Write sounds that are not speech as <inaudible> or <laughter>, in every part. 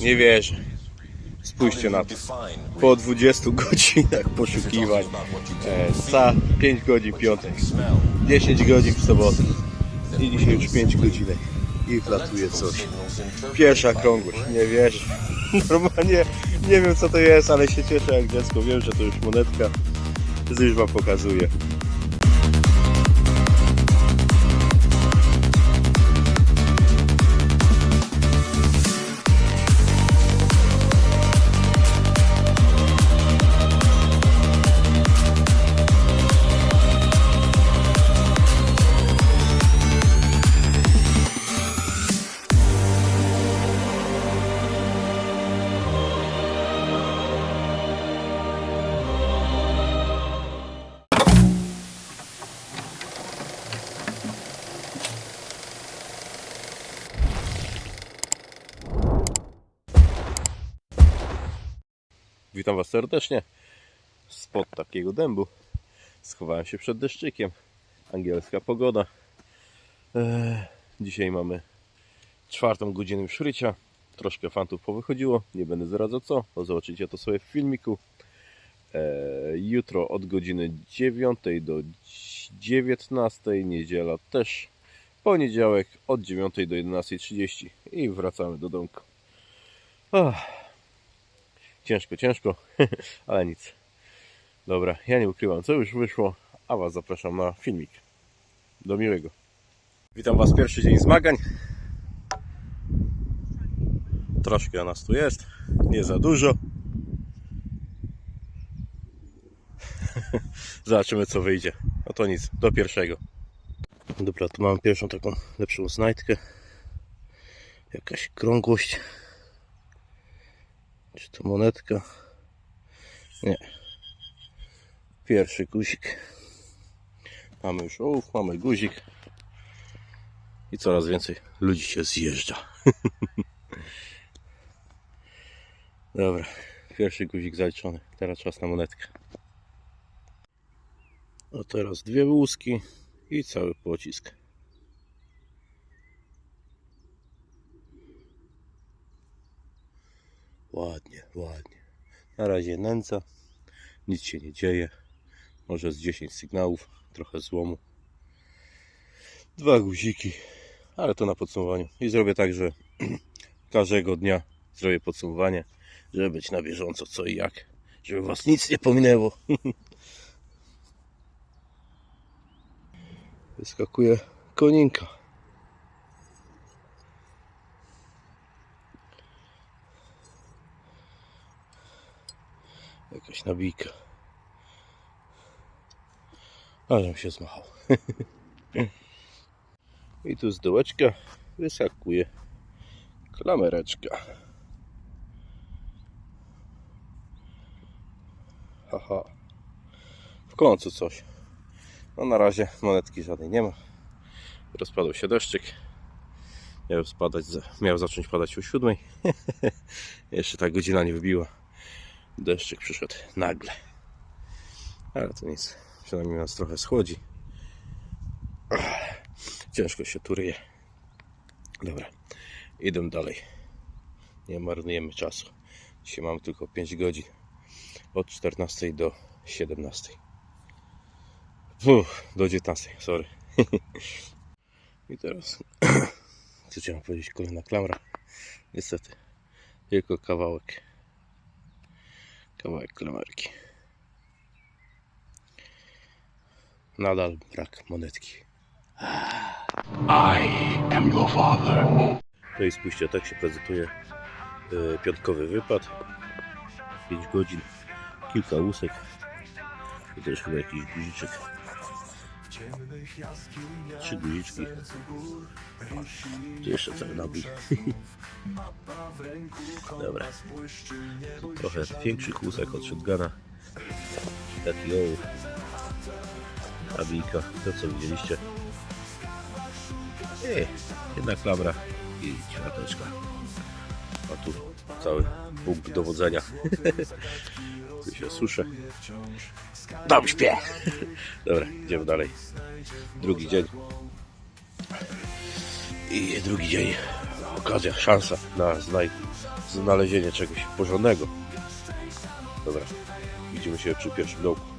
Nie wierzę. Spójrzcie na to. Po 20 <laughs> godzinach poszukiwań. E, za 5 godzin piątek. 10 godzin w sobotę. I dzisiaj już 5 godzinek. I wlatuje coś. Pierwsza krągłość. Nie wierzę. <laughs> Normalnie nie wiem co to jest, ale się cieszę jak dziecko. Wiem, że to już monetka. Z już wam pokazuję. Witam Was serdecznie. Spod takiego dębu schowałem się przed deszczykiem. Angielska pogoda. Eee, dzisiaj mamy czwartą godzinę już rycia. Troszkę fantów powychodziło. Nie będę zdradzał co, zobaczycie to sobie w filmiku. Eee, jutro od godziny 9 do 19, niedziela też. Poniedziałek od 9 do 11.30 i wracamy do domku. Ach. Ciężko, ciężko, <laughs> ale nic. Dobra, ja nie ukrywam, co już wyszło, a Was zapraszam na filmik. Do miłego. Witam Was pierwszy dzień zmagań. Troszkę nas tu jest, nie za dużo. <laughs> Zobaczymy co wyjdzie. No to nic, do pierwszego. Dobra, tu mam pierwszą taką lepszą znajdkę. Jakaś krągłość. Czy to monetka? Nie. Pierwszy guzik. Mamy już ołów, mamy guzik. I coraz więcej ludzi się zjeżdża. <laughs> Dobra, pierwszy guzik zaliczony. Teraz czas na monetkę. A teraz dwie łuski i cały pocisk. Ładnie, ładnie. Na razie nędza. Nic się nie dzieje. Może z 10 sygnałów, trochę złomu. Dwa guziki, ale to na podsumowaniu. I zrobię tak, że <clears throat> każdego dnia zrobię podsumowanie, żeby być na bieżąco co i jak. Żeby Was nic nie pominęło. <laughs> Wyskakuje koninka. Jakaś nabijka. Ale się zmachał. <laughs> I tu z dołeczka wyskakuje klamereczka. Haha. W końcu coś. No na razie monetki żadnej nie ma. Rozpadał się deszczyk. Miał, spadać, miał zacząć padać o siódmej. <laughs> Jeszcze ta godzina nie wybiła. Deszczyk przyszedł nagle. Ale to nic. Przynajmniej nas trochę schłodzi. Ciężko się tu ryje. Dobra, idę dalej. Nie marnujemy czasu. Dzisiaj mamy tylko 5 godzin. Od 14 do 17. Uff, do 19, sorry. <laughs> I teraz, <clears throat> co chciałem powiedzieć, kolejna klamra. Niestety, tylko kawałek. Kawałek klamerki. Nadal brak monetki. I am your father. To i spójrzcie, tak się prezentuje e, piątkowy wypad. 5 godzin, kilka łusek i też chyba jakiś guziczek. Trzy guziczki. Tu jeszcze cały <laughs> nabój. Dobra. Trochę większych łusek od shotguna. Taki ołów. Nabijka, to co widzieliście. Ej, jedna klamra i ćwiarteczka. A tu cały punkt dowodzenia. <laughs> się suszę. Tam śpię. <laughs> Dobra, idziemy dalej. Drugi dzień. I drugi dzień okazja, szansa na znalezienie czegoś porządnego. Dobra, widzimy się przy pierwszym dołku.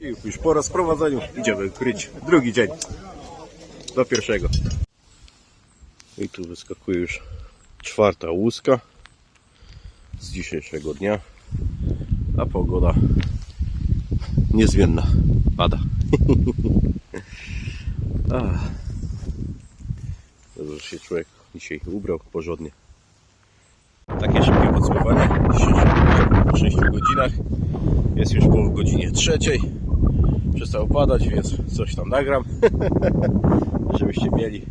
I już po rozprowadzeniu idziemy kryć drugi dzień do pierwszego. I tu wyskakuje już czwarta łuska z dzisiejszego dnia, a pogoda niezmienna, pada. <laughs> Dobrze, że się człowiek dzisiaj ubrał porządnie. Takie szybkie podsumowanie w dzisiejszych 6 godzinach. Jest już po godzinie trzeciej. Przestało padać, więc coś tam nagram, <laughs> żebyście mieli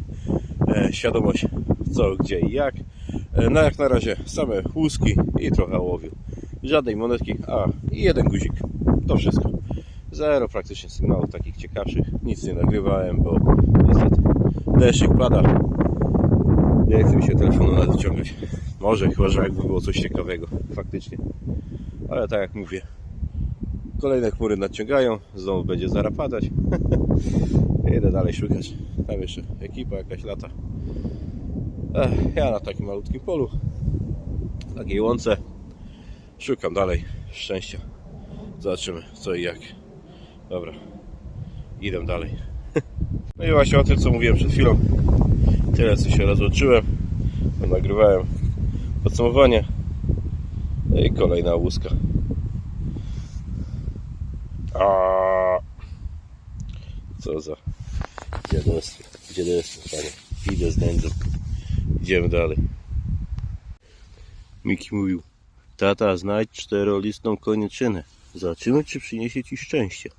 e, świadomość co, gdzie i jak. E, no jak na razie same łuski i trochę ołowiu. Żadnej monetki, a i jeden guzik. To wszystko. Zero praktycznie sygnałów takich ciekawszych. Nic nie nagrywałem, bo niestety deszczyk pada. Nie chcę mi się telefonu nawet wyciągać. Może, chyba że jakby było coś ciekawego, faktycznie. Ale tak jak mówię, kolejne chmury nadciągają, znowu będzie zaraz padać. <laughs> Jedę dalej szukać. Tam jeszcze ekipa jakaś lata. Ech, ja na takim malutkim polu, takiej łące, szukam dalej szczęścia. Zobaczymy co i jak. Dobra, idę dalej. <laughs> No i właśnie o tym co mówiłem przed chwilą. Tyle co się rozłączyłem. Nagrywałem podsumowanie. No i kolejna łuska. A co za dziadostwo, dziadostwo, panie. Idę z nędzą. Idziemy dalej. Miki mówił, tata znajdź czterolistną konieczynę. Zobaczymy, czy przyniesie ci szczęście.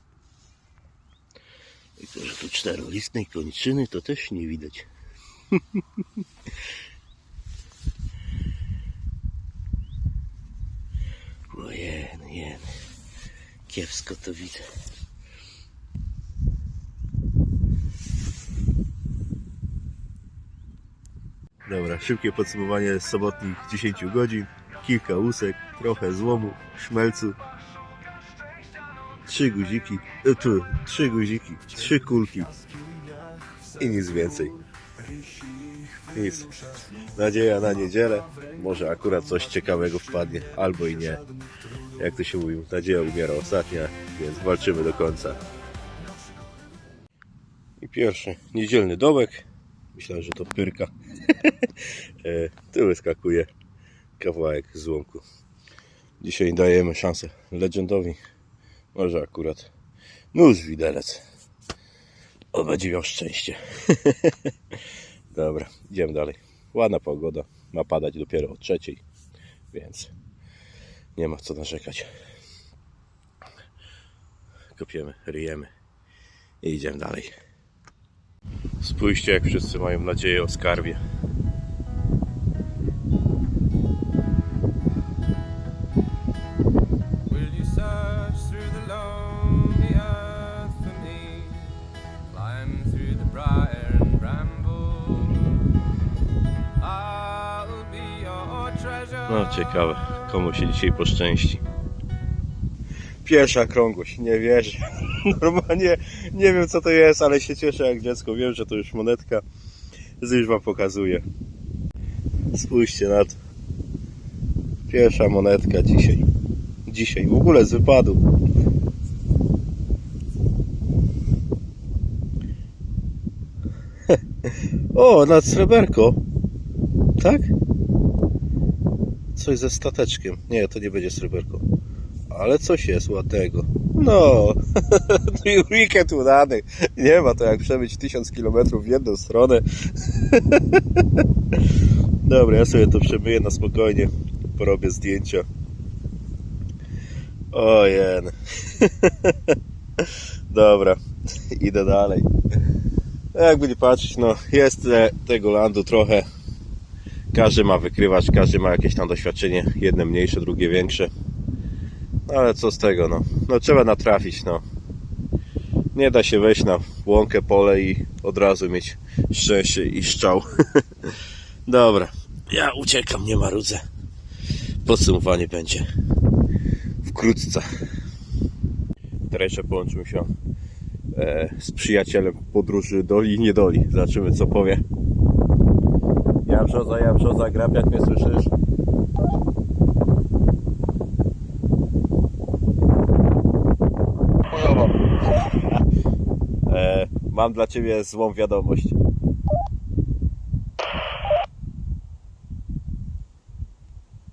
I to, że tu czterolistnej koniczyny, to też nie widać. <laughs> Ojen, jen. Kiepsko to widzę. Dobra, szybkie podsumowanie sobotnich 10 godzin. Kilka łusek, trochę złomu, szmelcu. Trzy guziki, e, tu, trzy guziki, trzy kulki i nic więcej. Nic. Nadzieja na niedzielę. Może akurat coś ciekawego wpadnie, albo i nie. Jak to się mówi, nadzieja umiera ostatnia, więc walczymy do końca. I pierwszy niedzielny dołek. Myślałem, że to pyrka. <laughs> E, tu wyskakuje kawałek złomku. Dzisiaj dajemy szansę legendowi. Może akurat nóż widelec. On będzie miał szczęście. <laughs> Dobra, idziemy dalej. Ładna pogoda. Ma padać dopiero o trzeciej, więc nie ma co narzekać. Kopiemy, ryjemy i idziemy dalej. Spójrzcie, jak wszyscy mają nadzieję o skarbie. No ciekawe, komu się dzisiaj poszczęści. Pierwsza krągłość, nie wierzę. <laughs> Normalnie nie wiem co to jest, ale się cieszę jak dziecko. Wiem, że to już monetka. Już wam pokazuję. Spójrzcie na to. Pierwsza monetka dzisiaj. Dzisiaj, w ogóle z wypadu. <laughs> O, nad sreberko. Tak? Coś ze stateczkiem. Nie, to nie będzie sreberko. Ale coś jest ładnego. No, <laughs> weekend udany. Nie ma to jak przebyć 1000 km w jedną stronę. <laughs> Dobra, ja sobie to przemyję na spokojnie. Porobię zdjęcia. Ojen. <laughs> Dobra, idę dalej. Jakby nie patrzeć, no jest tego landu trochę. Każdy ma wykrywacz, każdy ma jakieś tam doświadczenie. Jedne mniejsze, drugie większe. No ale co z tego, no. No trzeba natrafić, no. Nie da się wejść na łąkę, pole i od razu mieć szczęście i szczał. <laughs> Dobra, ja uciekam, nie marudzę. Podsumowanie będzie wkrótce. Teraz jeszcze połączymy się e, z przyjacielem podróży doli i nie doli. Zobaczymy co powie. Ja brzoza, ja brzoza, grab jak mnie słyszysz? <laughs> E, mam dla ciebie złą wiadomość.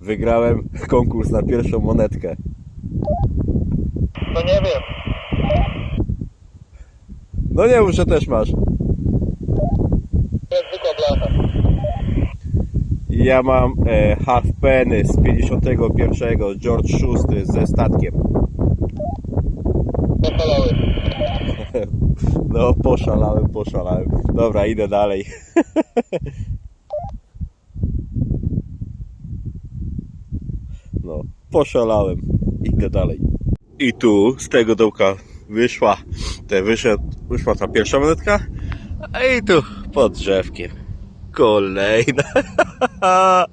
Wygrałem konkurs na pierwszą monetkę. No nie wiem. No nie mów, że też masz. Ja mam e, half penny z 51 George VI ze statkiem. Pochwalały. <laughs> No poszalałem, poszalałem. Dobra, idę dalej. <laughs> No, poszalałem. Idę dalej. I tu z tego dołka wyszła, te wyszedł, wyszła ta pierwsza monetka, a i tu pod drzewkiem kolejna. <laughs>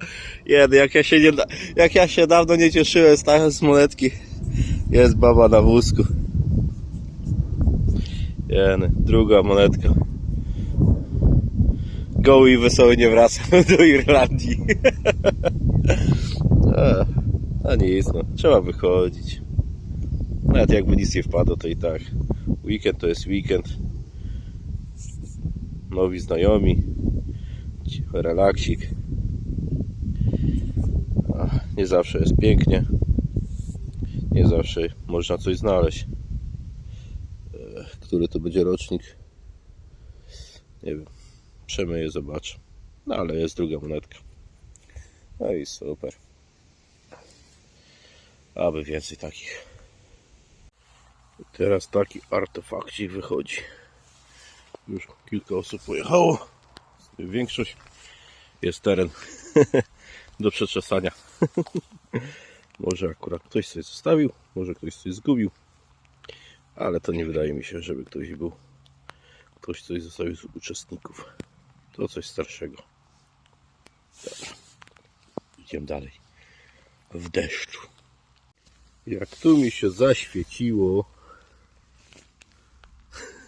Jeden, jak ja się nie, jak ja się dawno nie cieszyłem z monetki. Jest baba na wózku. Jeden, druga monetka. Go i wesoły nie wracam <laughs> do Irlandii. <laughs> a, a nic, no, trzeba wychodzić. Nawet jakby nic nie wpadło, to i tak. Weekend to jest weekend. Nowi znajomi. Relaksik. A, Nie zawsze jest pięknie. Nie zawsze można coś znaleźć. Który to będzie rocznik? Nie wiem. Przemyję, zobaczę. No ale jest druga monetka. No i super. Aby więcej takich. Teraz taki artefakcik wychodzi. Już kilka osób pojechało. Większość jest teren <laughs> do przeczesania. <laughs> może akurat ktoś coś zostawił, może ktoś coś zgubił, ale to nie wydaje mi się, żeby ktoś był, ktoś coś zostawił z uczestników. To coś starszego. Dobra. Idziemy dalej. W deszczu. Jak tu mi się zaświeciło.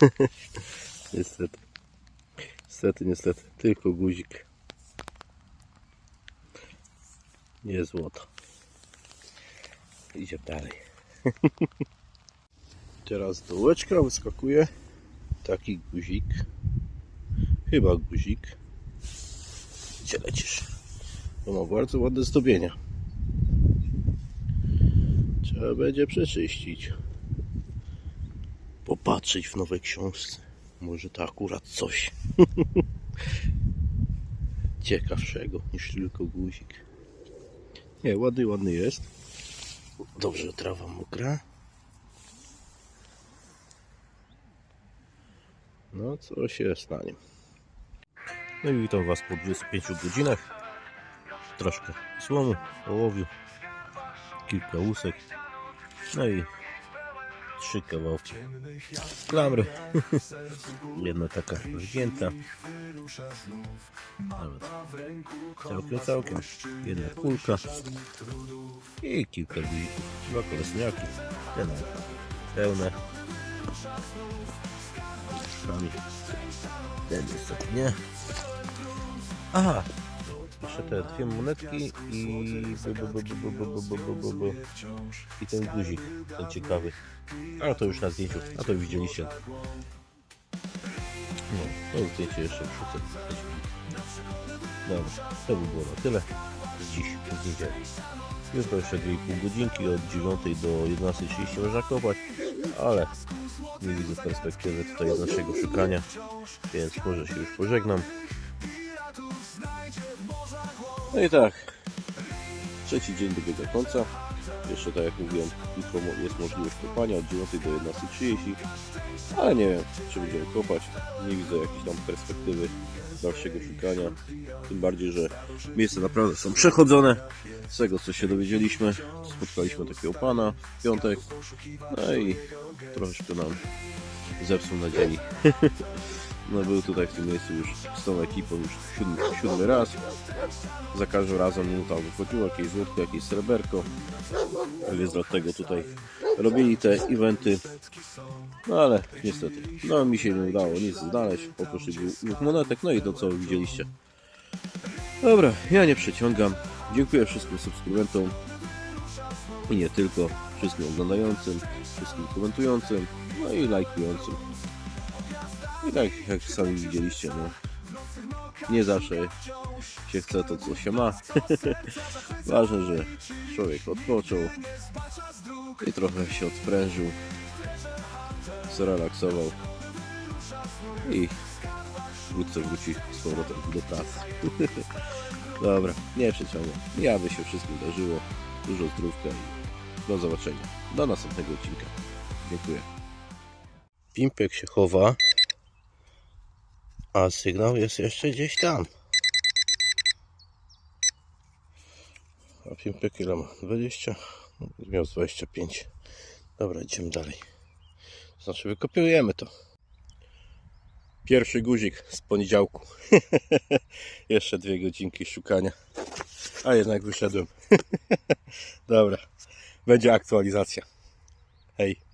<laughs> niestety. Niestety, niestety. Tylko guzik. Nie złoto. Idziemy dalej. <laughs> Teraz dołeczka wyskakuje. Taki guzik. Chyba guzik. Gdzie lecisz? To ma bardzo ładne zdobienia. Trzeba będzie przeczyścić. Popatrzeć w nowej książce. Może to akurat coś <laughs> ciekawszego niż tylko guzik. Nie, ładny, ładny jest. Dobrze, trawa mokra. No, coś jest na nim. No i witam Was po 25 godzinach. Troszkę słomu, ołowiu, kilka łusek. No i trzy kawałki klamry. <laughs> Jedna taka wzięta. Nawet całkiem, całkiem. Jedna kulka. I kilka guzików. Dwa kolesniaki. Ten pełne. Ten niestety nie. Aha! Jeszcze te dwie monetki i... I ten guzik, ten ciekawy. Ale to już na zdjęciu, a to widzieliście. No, to zdjęcie jeszcze wrzucę. Dobra, to by było na tyle. Dziś, w niedzielę. Jutro jeszcze 2,5 godzinki od 9 do 11.30 można kopać, ale nie widzę perspektywy tutaj naszego szukania, więc może się już pożegnam. No i tak, trzeci dzień dobiega końca. Jeszcze tak jak mówiłem, jutro jest możliwość kopania od 9 do 11.30, ale nie wiem, czy będziemy kopać. Nie widzę jakiejś tam perspektywy dalszego szukania. Tym bardziej, że miejsca naprawdę są przechodzone. Z tego co się dowiedzieliśmy, spotkaliśmy takiego pana w piątek. No i troszeczkę nam zepsuł nadziei. <laughs> No był tutaj w tym miejscu już z tą ekipą już siódmy, siódmy raz. Za każdym razem mu tam wychodziło jakieś złotko, jakieś sreberko. Więc dlatego tutaj robili te eventy. No ale niestety, no mi się nie udało nic znaleźć. Oprócz dwóch monetek, no i to co widzieliście. Dobra, ja nie przeciągam. Dziękuję wszystkim subskrybentom i nie tylko, wszystkim oglądającym, wszystkim komentującym, no i lajkującym. I tak jak sami widzieliście, no, nie zawsze się chce to, co się ma. <laughs> Ważne, że człowiek odpoczął i trochę się odprężył, zrelaksował i wkrótce wróci z powrotem do pracy. <laughs> Dobra, nie przeciągam. Ja by się wszystkim darzyło. Dużo zdrówka i do zobaczenia. Do następnego odcinka. Dziękuję. Pimpek się chowa, a sygnał jest jeszcze gdzieś tam. A Pimpek ile ma? 20? Miał z 25. Dobra, idziemy dalej. Znaczy wykopiujemy to. Pierwszy guzik z poniedziałku. <laughs> Jeszcze dwie godzinki szukania. A jednak wyszedłem. <laughs> Dobra. Będzie aktualizacja. Hej.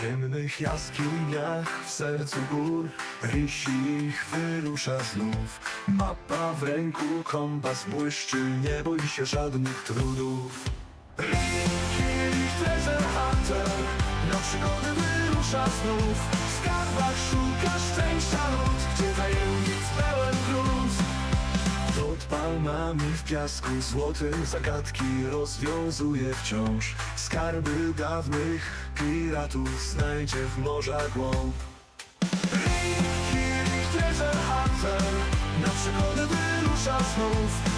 Ciemnych jaskiniach W sercu gór Rysi ich wyrusza znów. Mapa w ręku Kompas błyszczy Nie boi się żadnych trudów. Treasure Hunter Na przygody wyrusza znów. W skarbach szuka szczęścia nóg Gdzie tajemnic pełen palmami w piasku złotym zagadki rozwiązuje wciąż Skarby dawnych piratów. Znajdzie w morza głąb. Treasure Hunter na przygodę wyrusza znów